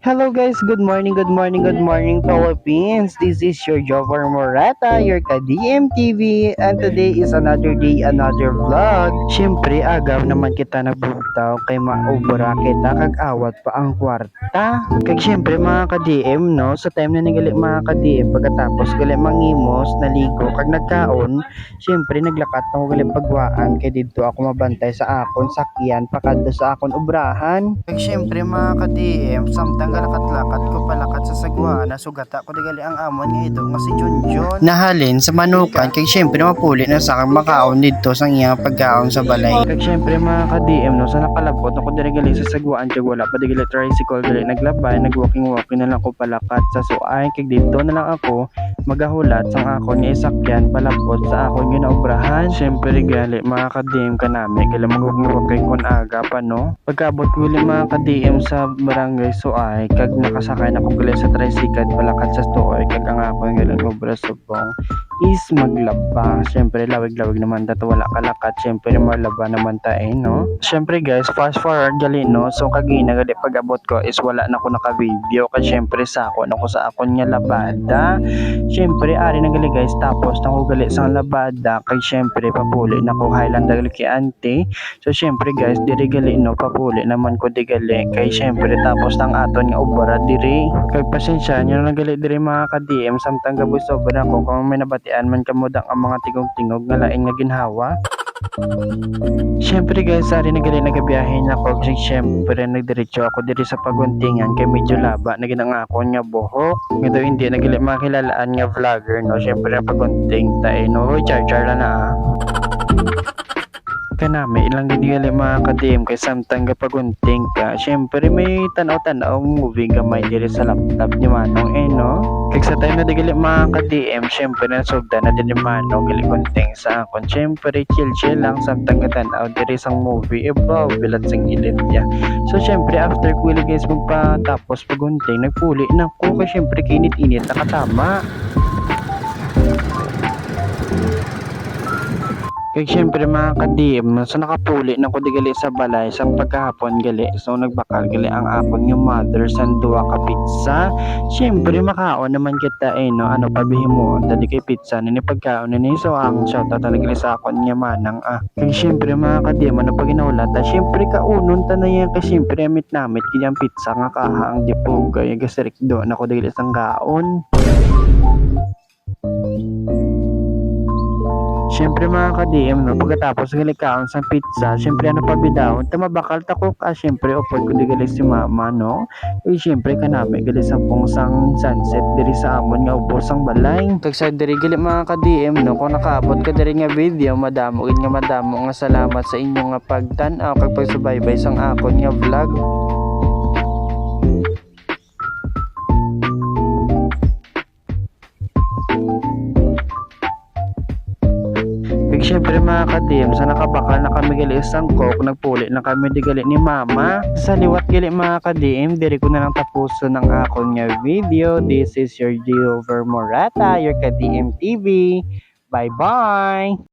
Hello guys, good morning, good morning, good morning Philippines. This is your Jover Morata, your ka-DM TV and today is another day, another vlog. Siyempre, agaw naman kita nagbugtaw kay maubra kita kag awat pa ang kwarta. Kag siyempre mga ka-DM no, sa time na nagali mga ka-DM pagkatapos gali mangimos, naligo kag nagkaon, siyempre naglakat ako gali pagwaan kay dito ako mabantay sa akon sakyan pakadto sa akon ubrahan. Kag siyempre mga ka-DM, samtang galakat-lakat ko palakat sa sagwaan na sugata ko digali ang amon nga ito nga si Junjun. Nahalin sa manukan kay siyempre mapuli na sa akong makaon dito sa iyang pagkaon sa balay. Kag siyempre mga ka-DM no, sa nakalabot ako digali sa sagwaan kag wala pa digali tricycle gali naglabay, nag-walking-walking na lang ko palakat sa suay kag dito na lang ako magahulat sang akon nga isakyan palabot sa akon nga naubrahan. Siyempre gali mga ka-DM ka nami gali magugugay kon aga pa no. Pagkabot gali mga ka-DM sa barangay Suay kag nakasakay na ko gali sa tricycle palakat sa Suay kag ang akon gali obra subong is maglaba. Siyempre lawig-lawig naman dato wala kalakat. Siyempre malaba naman tayo no. Siyempre guys, fast forward gali no. So kagina gali pag-abot ko is wala na ko naka-video kag siyempre sa ako na ko sa akon nga labada. Siyempre ari na gali guys. Tapos na ko gali sa labada. Kay siyempre papuli na ko. Highland gali kay ante. So siyempre guys diri gali no? Papuli naman ko di gali. Kay siyempre tapos ng aton nga ubara diri. Kag pasensya nyo na gali diri mga ka-DM samtang gabos sobra ko kung may nabatian man kamudang ang mga tingog-tingog nga lain nga ginhawa. Siyempre guys, ari na gali nagabiyahe na kasi siyempre nagdiretso ako diri sa paguntingan kay medyo laba na ginang ako nga buhok. Nga daw hindi na gali makilalaan nga vlogger no. Siyempre na pagunting tayo no. Hoy, char char na na ah. Kanami, ilang gali mga ka-DM kay samtang gapagunting ka. Siyempre may tanaw-tanaw movie gamay diri sa laptop ni Manong eh no. Kag sa time na digali mga ka-DM, siyempre na sugda na din ni Manong gali gunting sa akon. Siyempre chill-chill lang samtang gatanaw diri sang movie. Wow, bilat sang ilit niya. So siyempre after ko guys magpatapos pagunting, nagpuli na ko kay siyempre kinit-init nakatama. Kaya syempre mga ka-DM, so nakapuli na ko gali sa balay sa pagkahapon gali. So nagbakal gali ang apon yung mother sa duwa ka pizza. Syempre makaon naman kita eh no, ano pabihin mo, dali kay pizza ni pagkaon ni so ang shout out talaga gali sa akon niya manang ah. Kaya syempre mga ka-DM, ano pag ginawlata, syempre kaunon ta na yan kay syempre amit namit kanyang pizza nga kahang di po gaya gasirik do na ko gali sang gaon. Siyempre mga ka-DM, no, pagkatapos gali kaon sa pizza, siyempre ano pa bidawon, tamabakal tako ka, siyempre upod ko di gali si mama, no? Eh, siyempre kanami gali sa sang sunset diri sa amon nga ubos ang balay. Kag sa diri gali mga ka-DM, no, kung nakaabot ka diri nga video, madamo nga madamo nga salamat sa inyo nga pagtan-aw kag pagsubaybay sang akon nga vlog. Syempre mga ka-team, sa nakabakal na kami gali isang coke, nagpuli na kami di gali ni mama. Sa liwat gali mga ka-team, diri ko na lang tapuso ng akong nga video. This is your Gio Morata, your ka-team TV. Bye-bye!